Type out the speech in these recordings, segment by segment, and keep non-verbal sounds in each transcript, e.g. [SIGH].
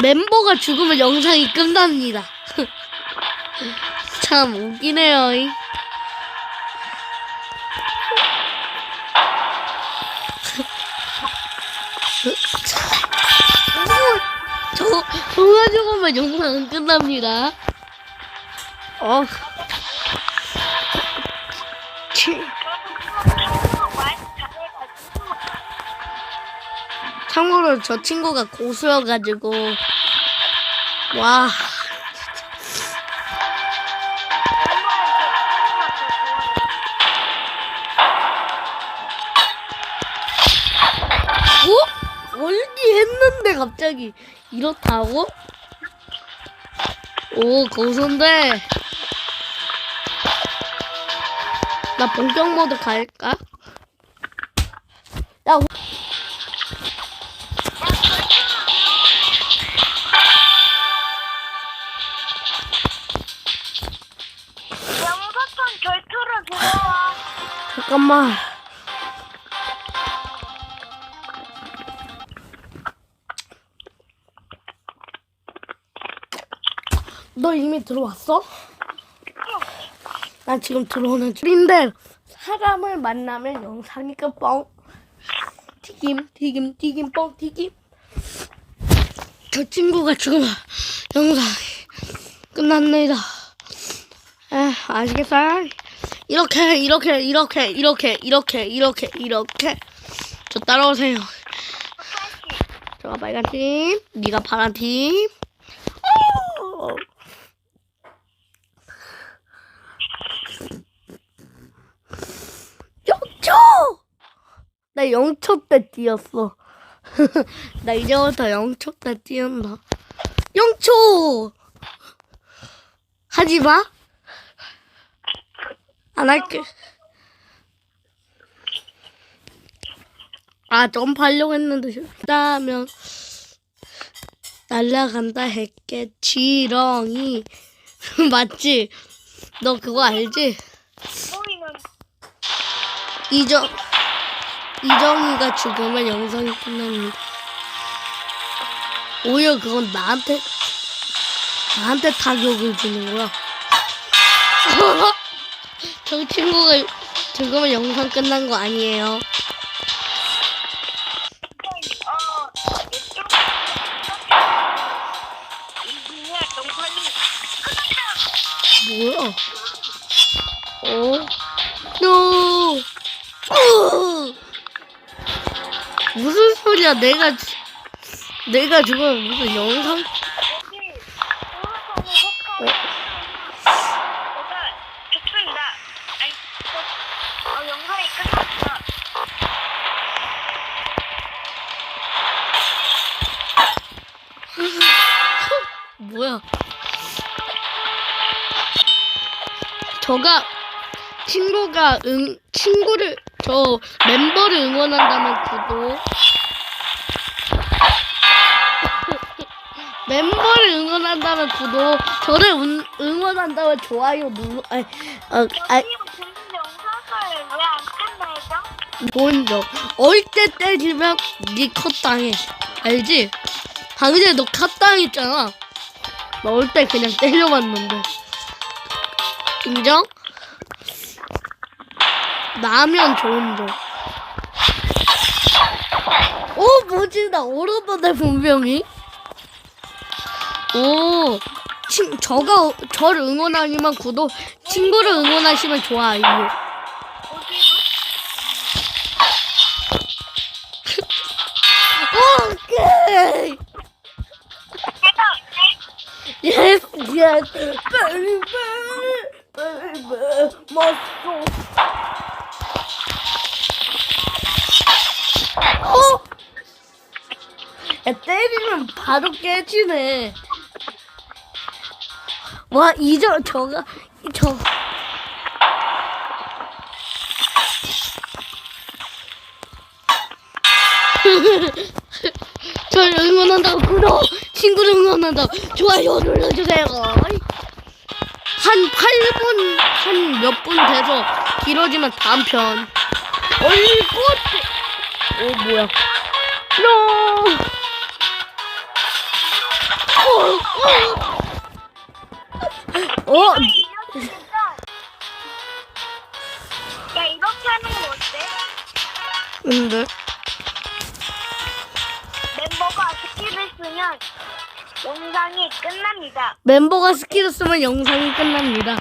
멤버가 죽으면 영상이 끝납니다. [LAUGHS] 참 웃기네요. 이. 저, 저가 죽으면 영상은 끝납니다. 어. 치. 참고로 저 친구가 고수여가지고 와 어? 올디 했는데 갑자기 이렇다고? 오 고수인데 나 본격 모드 갈까? 잠깐만 너 이미 들어왔어? 나 지금 들어오는 중인데 사람을 만나면 영상이 끝뻥 튀김 튀김 튀김 뻥 튀김 저 친구가 죽으면 영상이 끝났네요 에 아시겠어요? 이렇게 이렇게 이렇게 이렇게 이렇게 이렇게 이렇게 저 따라오세요 저가 빨간 팀 네가 파란 팀 오! 영초! 나 0초 때 뛰었어. [LAUGHS] 나 이제부터 0초 때 뛰었다. 0초! 하지 마. 안 할게. 아, 점프하려고 했는데, 다면 날라간다 했겠지 렁이. [LAUGHS] 맞지? 너 그거 알지? 이정 이정이가 죽으면 영상이 끝납니다. 오히려 그건 나한테 나한테 타격을 주는 거야. [LAUGHS] 저 친구가 죽으면 영상 끝난 거 아니에요. 뭐야? 어? 노! 어! 무슨 소리야? 내가 지- 내가 죽으면 무슨 영상? 저가 친구가 응 친구를 저 멤버를 응원한다면 구독 [LAUGHS] 멤버를 응원한다면 구독 저를 응, 응원한다면 좋아요 눌러 아니 어, 끝내죠? 좋은 점 어릴 때 때리면 니컷 당해. 알지? 방금 너컷 당했잖아. 너 어릴 때 그냥 때려봤는데 인정? 나면 좋은 점. 오 뭐지 나 오르버네 분명히. 오 친, 저가 저를 응원하니만 구독 친구를 응원하시면 좋아요. 오케이. Yes, yes, baby, baby, 맛 있어. 어? 야, 때리면 바로 깨지네. 와, 이저, 저가, 저. [LAUGHS] 저를 응원한다고 구독, 친구를 응원한다고 좋아요 눌러주세요. 한 8분, 한 몇 분 돼서 길어지면 다음 편. 얼꽃! 오, 뭐야. 노! 어, 이렇게니까 야 이렇게 하는 거 어때? 근데 영상이 끝납니다. 멤버가 스킬을 쓰면 영상이 끝납니다.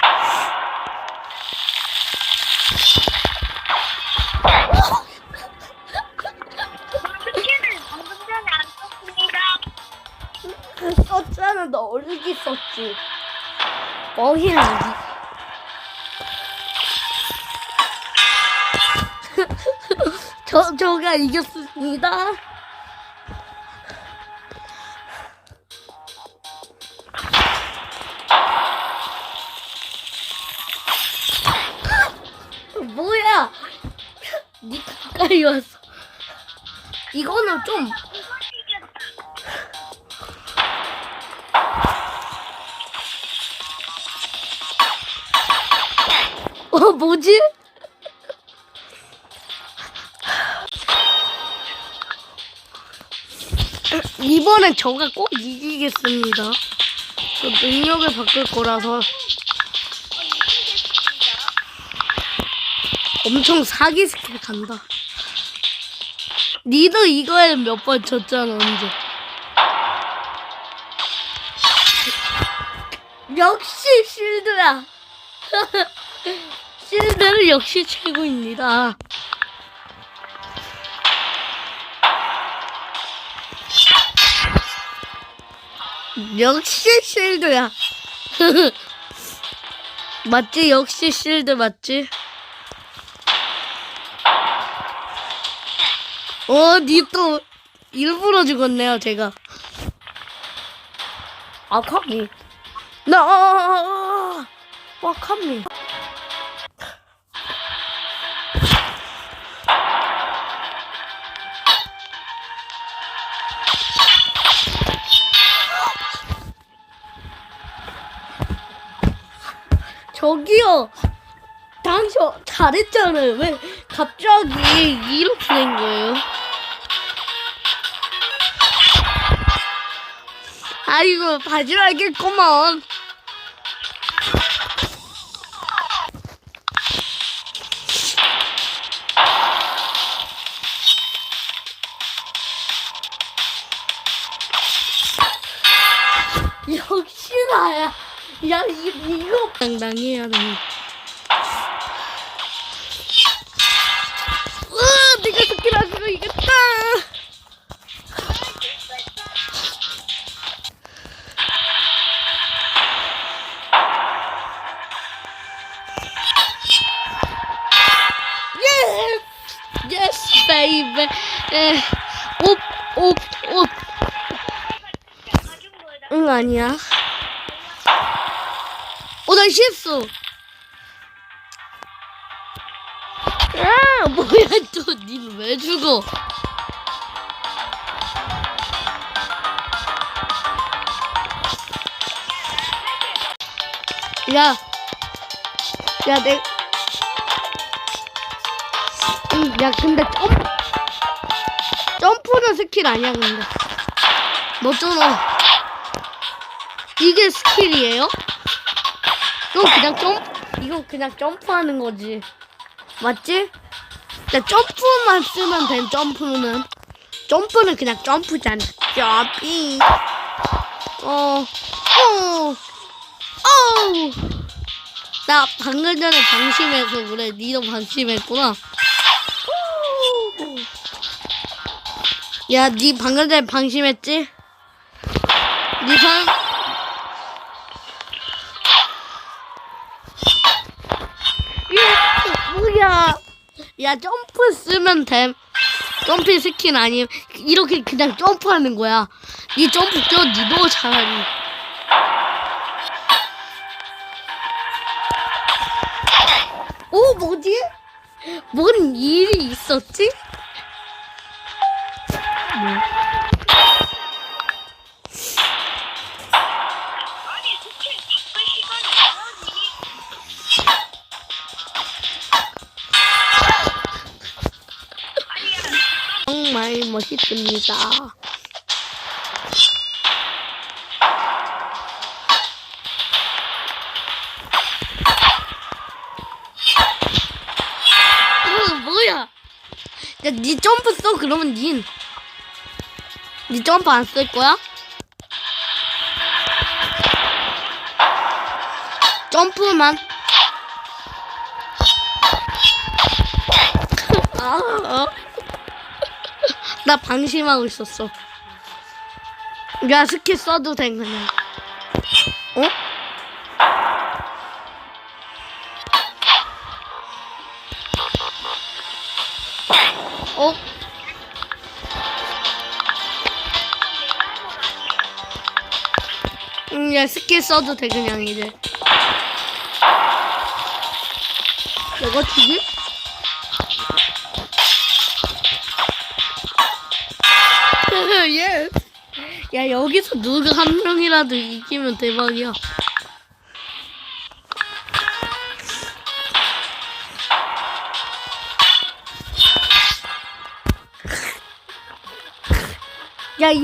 스킬을 방금 전에 안 썼습니다. 썼잖아, 너 얼기 썼지. 뻥이라지. [LAUGHS] 저, 저가 이겼습니다. 왔어. 이거는 좀. 어, 뭐지? 이번엔 저가 꼭 이기겠습니다. 저 능력을 바꿀 거라서. 엄청 사기 스킬 간다. 니도 이거에 몇 번 졌잖아, 언제. 역시 실드야. [LAUGHS] 실드는 역시 최고입니다. 역시 실드야. [LAUGHS] 맞지? 역시 실드 맞지? 어, 니 또 일부러 죽었네요, 제가. 아, 카미. 나, 와, 카미. 저기요. 당신 잘했잖아요. 왜 갑자기 이렇게 된 거예요? 아이고 마지막이구먼. 역시 나야. 야, 이, 이거 당당해야 돼. 으, 내가 쓰고 이겼다. 옷, 옷, 옷. 가진 거에다 응, 아니야. 어, 나 실수. 아, 뭐야, 또, 니는 왜 죽어? 야, 야, 내, 응, 야, 근데 점프, 점프는 스킬 아니야, 근데. 너잖아. 이게 스킬이에요? 이건 그냥 점프, 이건 그냥 점프하는 거지. 맞지? 야, 점프만 쓰면 된 점프는. 점프는 그냥 점프잖아. 점핑. 어, 어, 어우. 나 방금 전에 방심해서 그래. 니도 방심했구나. 야, 니 방금 전에 방심했지? 니 방, 야, 뭐야? 야 점프 쓰면 됨. 점프 스킨 아니면 이렇게 그냥 점프하는 거야. 이 점프 저 니도 잘하니. 오 뭐지? 뭔 일이 있었지? 정말 멋있습니다. 으, 뭐야? 야, 니 점프 써 그러면 니. 닌... 네 점프 안 쓸 거야? 점프만. 나 방심하고 있었어. 야 스킬 써도 돼 그냥. 써도 돼, 그냥, 이제. 내가 죽이? [LAUGHS] 예. 야, 여기서 누가 한 명이라도 이기면 대박이야.